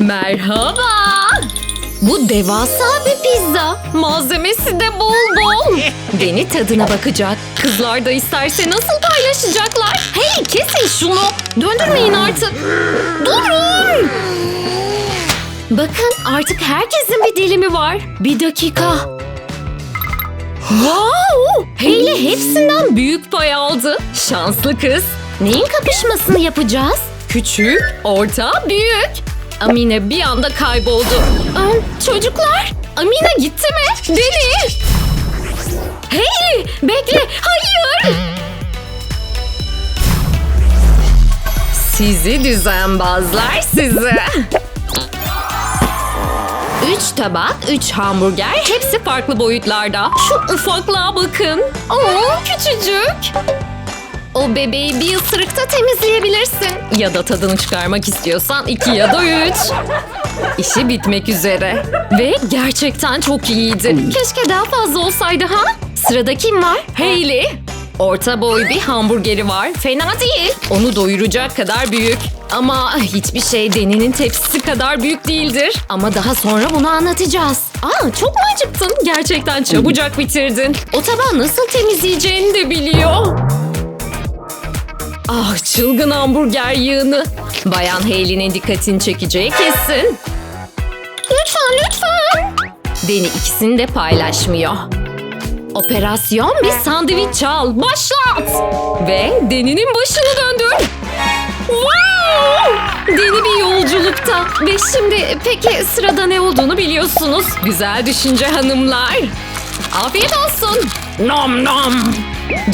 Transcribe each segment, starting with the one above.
Merhaba. Bu devasa bir pizza. Malzemesi de bol bol. Deni tadına bakacak. Kızlar da isterse nasıl paylaşacaklar? Hey kesin şunu. Döndürmeyin artık. Durun. Bakın artık herkesin bir dilimi var. Bir dakika. Wow! Hayley hepsinden büyük pay aldı. Şanslı kız. Neyin kapışmasını yapacağız? Küçük, orta, büyük. Amine bir anda kayboldu. Aa, çocuklar, Amine gitti mi? Deli! Hayley, bekle, hayır! Sizi düzenbazlar sizi. Üç tabak, üç hamburger, hepsi farklı boyutlarda. Şu ufaklığa bakın. Oo, küçücük. O bebeği bir ısırıkta temizleyebilirsin. Ya da tadını çıkarmak istiyorsan iki ya da üç. İşi bitmek üzere. Ve gerçekten çok iyiydi. Keşke daha fazla olsaydı ha? Sırada kim var? Hayley. Orta boy bir hamburgeri var. Fena değil. Onu doyuracak kadar büyük. Ama hiçbir şey Deni'nin tepsisi kadar büyük değildir. Ama daha sonra bunu anlatacağız. Aa çok mu acıktın? Gerçekten çabucak bitirdin. O tabağı nasıl temizleyeceğini de biliyor. Ah çılgın hamburger yığını. Bayan Hayley'nin dikkatini çekeceği kesin. Lütfen lütfen. Deni ikisini de paylaşmıyor. Operasyon bir sandviç çal. Başlat. Ve Deni'nin başını döndür. Wow! Deni bir yolculukta. Ve şimdi peki sırada ne olduğunu biliyorsunuz. Güzel düşünce hanımlar. Afiyet olsun. Nom nom.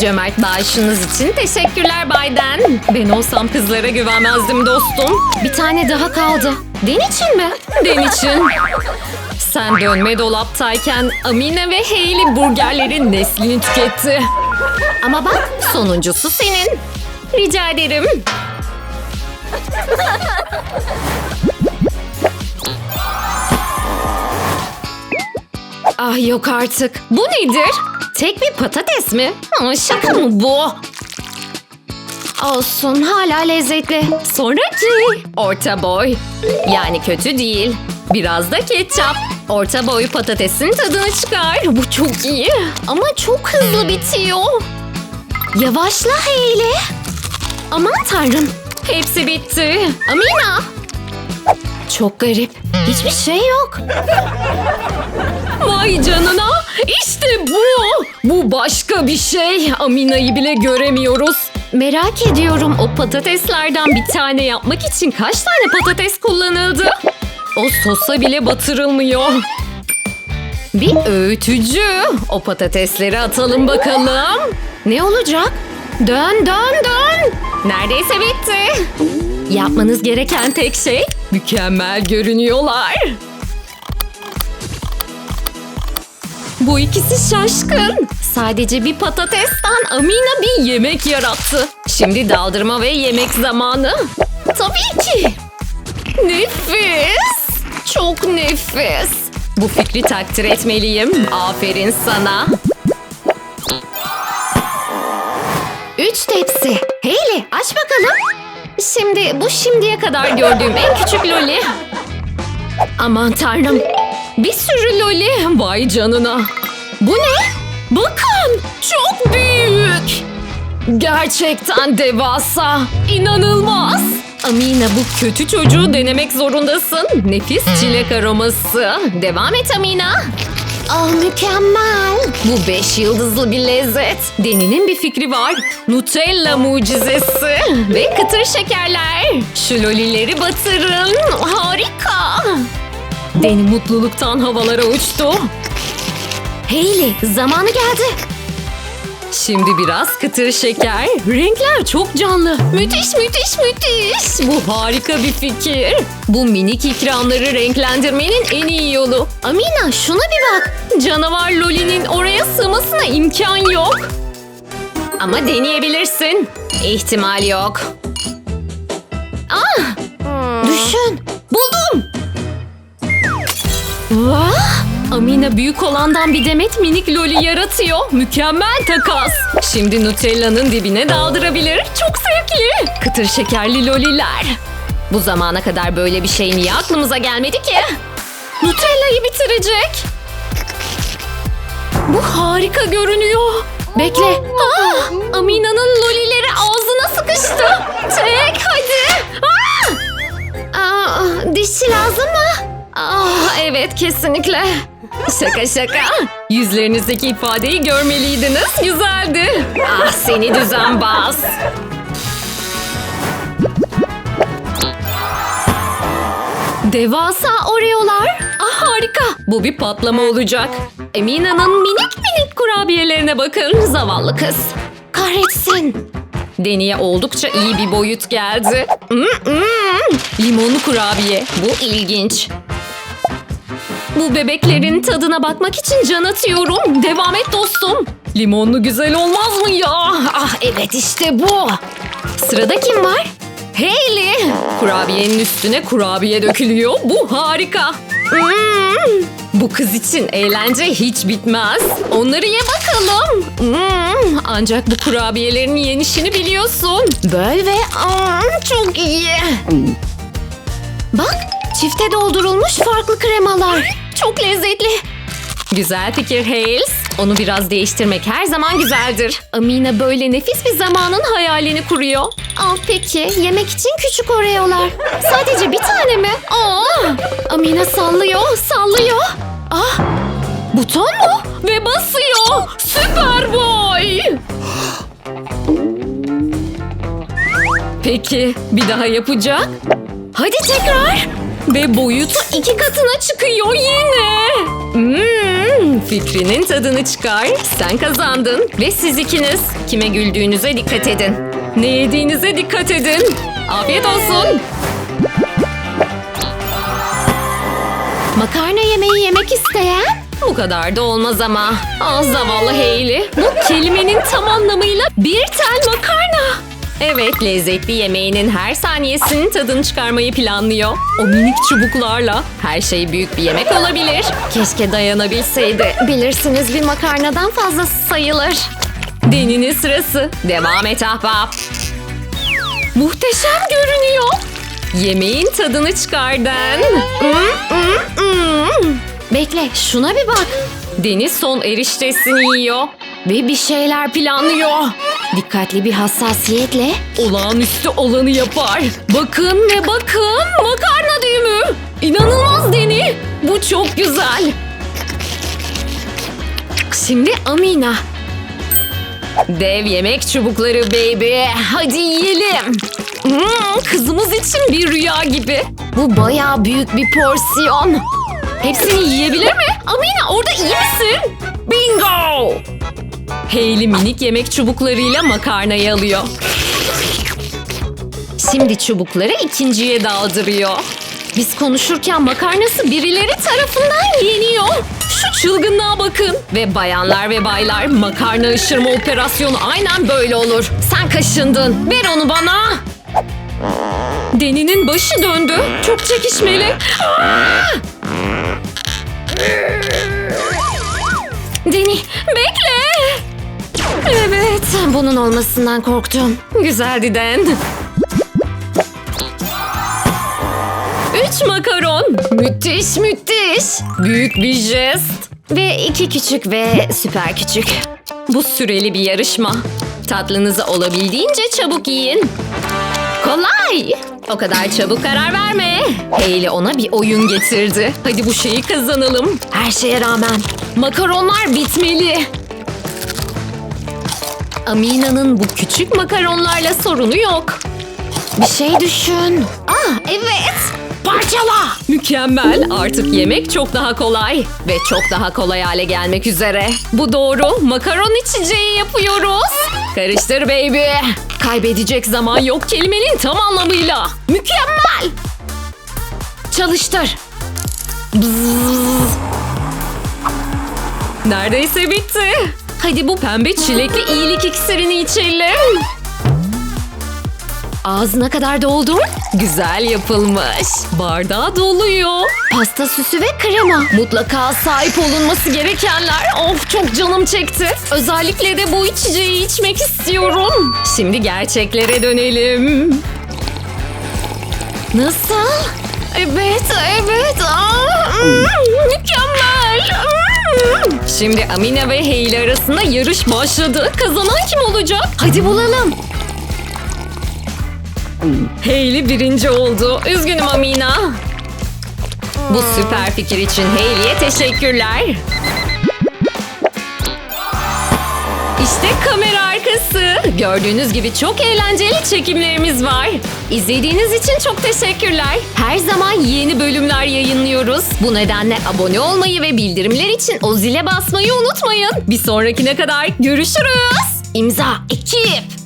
Cömert bağışınız için teşekkürler Bayden. Ben olsam kızlara güvenmezdim dostum. Bir tane daha kaldı. Den için mi? Den için. Sen dönme dolaptayken Amine ve Hayley burgerlerin neslini tüketti. Ama bak sonuncusu senin. Rica ederim. Ah yok artık. Bu nedir? Tek bir patates mi? Aa, şaka mı bu? Olsun hala lezzetli. Sonraki. Orta boy. Yani kötü değil. Biraz da ketçap. Orta boy patatesin tadını çıkar. Bu çok iyi. Ama çok hızlı bitiyor. Yavaşla Hayley. Aman tanrım. Hepsi bitti. Amina. Çok garip. Hiçbir şey yok. Vay canına. İşte bu. Bu başka bir şey. Amina'yı bile göremiyoruz. Merak ediyorum o patateslerden bir tane yapmak için kaç tane patates kullanıldı? O sosa bile batırılmıyor. Bir öğütücü. O patatesleri atalım bakalım. Ne olacak? Dön dön dön. Neredeyse bitti. Yapmanız gereken tek şey mükemmel görünüyorlar. Bu ikisi şaşkın. Sadece bir patatesten Amina bir yemek yarattı. Şimdi daldırma ve yemek zamanı. Tabii ki. Nefis. Çok nefis. Bu fikri takdir etmeliyim. Aferin sana. Üç tepsi. Hayley aç. Şimdi bu şimdiye kadar gördüğüm en küçük loli. Aman tanrım. Bir sürü loli. Vay canına. Bu ne? Bakın. Çok büyük. Gerçekten devasa. İnanılmaz. Amina bu kötü çocuğu denemek zorundasın. Nefis çilek aroması. Devam et Amina. Ah mükemmel. Bu beş yıldızlı bir lezzet. Deni'nin bir fikri var. Nutella mucizesi. Ve kıtır şekerler. Şu lolileri batırın. Harika. Deni mutluluktan havalara uçtu. Hayley zamanı geldi. Şimdi biraz kıtır şeker. Renkler çok canlı. Müthiş müthiş müthiş. Bu harika bir fikir. Bu minik ikramları renklendirmenin en iyi yolu. Amina şuna bir bak. Canavar Loli'nin oraya sığmasına imkan yok. Ama deneyebilirsin. İhtimal yok. Ah! Düşün. Buldum. Vah! Amina büyük olandan bir demet minik loli yaratıyor. Mükemmel takas. Şimdi Nutella'nın dibine daldırabilir. Çok zevkli. Kıtır şekerli loliler. Bu zamana kadar böyle bir şey niye aklımıza gelmedi ki? Nutella'yı bitirecek. Bu harika görünüyor. Bekle. Aa, Amina'nın lolileri ağzına sıkıştı. Çek hadi. Aa! Aa, dişçi lazım mı? Aa, evet kesinlikle. Şaka şaka. Yüzlerinizdeki ifadeyi görmeliydiniz. Güzeldi. Ah seni düzenbaz. Devasa Oreo'lar. Ah harika. Bu bir patlama olacak. Emina'nın minik minik kurabiyelerine bakın. Zavallı kız. Kahretsin. Deni'ye oldukça iyi bir boyut geldi. Mm, mm. Limonlu kurabiye. Bu ilginç. Bu bebeklerin tadına bakmak için can atıyorum. Devam et dostum. Limonlu güzel olmaz mı ya? Ah evet işte bu. Sırada kim var? Hayley. Kurabiyenin üstüne kurabiye dökülüyor. Bu harika. Hmm. Bu kız için eğlence hiç bitmez. Onları ye bakalım. Hmm. Ancak bu kurabiyelerin yenişini biliyorsun. Böl ve hmm, çok iyi. Bak çifte doldurulmuş farklı kremalar. Çok lezzetli. Güzel fikir Hales. Onu biraz değiştirmek her zaman güzeldir. Amina böyle nefis bir zamanın hayalini kuruyor. Aa, peki yemek için küçük Oreo'lar. Sadece bir tane mi? Aa, Amina sallıyor, sallıyor. Ah, buton mu? Ve basıyor. Süper boy. Peki bir daha yapacak. Hadi tekrar. Ve boyutu iki katına çıkıyor yine. Hmm, fikrinin tadını çıkar. Sen kazandın. Ve siz ikiniz kime güldüğünüze dikkat edin. Ne yediğinize dikkat edin. Afiyet olsun. Makarna yemeği yemek isteyen? Bu kadar da olmaz ama. Ah zavallı Hayley. Bu kelimenin tam anlamıyla bir tel makarna. Evet, lezzetli yemeğinin her saniyesinin tadını çıkarmayı planlıyor. O minik çubuklarla her şey büyük bir yemek olabilir. Keşke dayanabilseydi. Bilirsiniz bir makarnadan fazlası sayılır. Deninin sırası. Devam et ahbap. Muhteşem görünüyor. Yemeğin tadını çıkardın. Bekle, şuna bir bak. Deniz son eriştesini yiyor. Ve bir şeyler planlıyor. Dikkatli bir hassasiyetle olağanüstü olanı yapar. Bakın ve bakın makarna düğümü. İnanılmaz Deni. Bu çok güzel. Şimdi Amina. Dev yemek çubukları baby. Hadi yiyelim. Hmm, kızımız için bir rüya gibi. Bu bayağı büyük bir porsiyon. Hepsini yiyebilir mi? Amina orada iyi misin? Bingo! Hayley minik yemek çubuklarıyla makarnayı alıyor. Şimdi çubukları ikinciye daldırıyor. Biz konuşurken makarnası birileri tarafından yeniyor. Şu çılgınlığa bakın. Ve bayanlar ve baylar makarna ışırma operasyonu aynen böyle olur. Sen kaşındın. Ver onu bana. Deni'nin başı döndü. Çok çekişmeli. Deni bekle. Evet bunun olmasından korktum. Güzeldi Den. Üç makaron. Müthiş müthiş. Büyük bir jest. Ve iki küçük ve süper küçük. Bu süreli bir yarışma. Tatlınızı olabildiğince çabuk yiyin. Kolay. O kadar çabuk karar verme. Hayley ona bir oyun getirdi. Hadi bu şeyi kazanalım. Her şeye rağmen. Makaronlar bitmeli. Amina'nın bu küçük makaronlarla sorunu yok. Bir şey düşün. Ah evet. Parçala. Mükemmel. Artık yemek çok daha kolay. Ve çok daha kolay hale gelmek üzere. Bu doğru. Makaron içeceği yapıyoruz. Karıştır baby. Kaybedecek zaman yok kelimenin tam anlamıyla. Mükemmel. Çalıştır. Bzzz. Neredeyse bitti. Hadi bu pembe çilekli iyilik iksirini içelim. Ağzına kadar doldur. Güzel yapılmış. Bardağı doluyor. Pasta süsü ve krema. Mutlaka sahip olunması gerekenler. Of çok canım çekti. Özellikle de bu içeceği içmek istiyorum. Şimdi gerçeklere dönelim. Nasıl? Evet, evet. Aa, mm, mükemmel. Şimdi Amina ve Hayley arasında yarış başladı. Kazanan kim olacak? Hadi bulalım. Hayley birinci oldu. Üzgünüm Amina. Bu süper fikir için Hayley'e teşekkürler. İşte kamera arkası. Gördüğünüz gibi çok eğlenceli çekimlerimiz var. İzlediğiniz için çok teşekkürler. Her zaman yeni bölümler yayınlıyoruz. Bu nedenle abone olmayı ve bildirimler için o zile basmayı unutmayın. Bir sonrakine kadar görüşürüz. İmza ekip.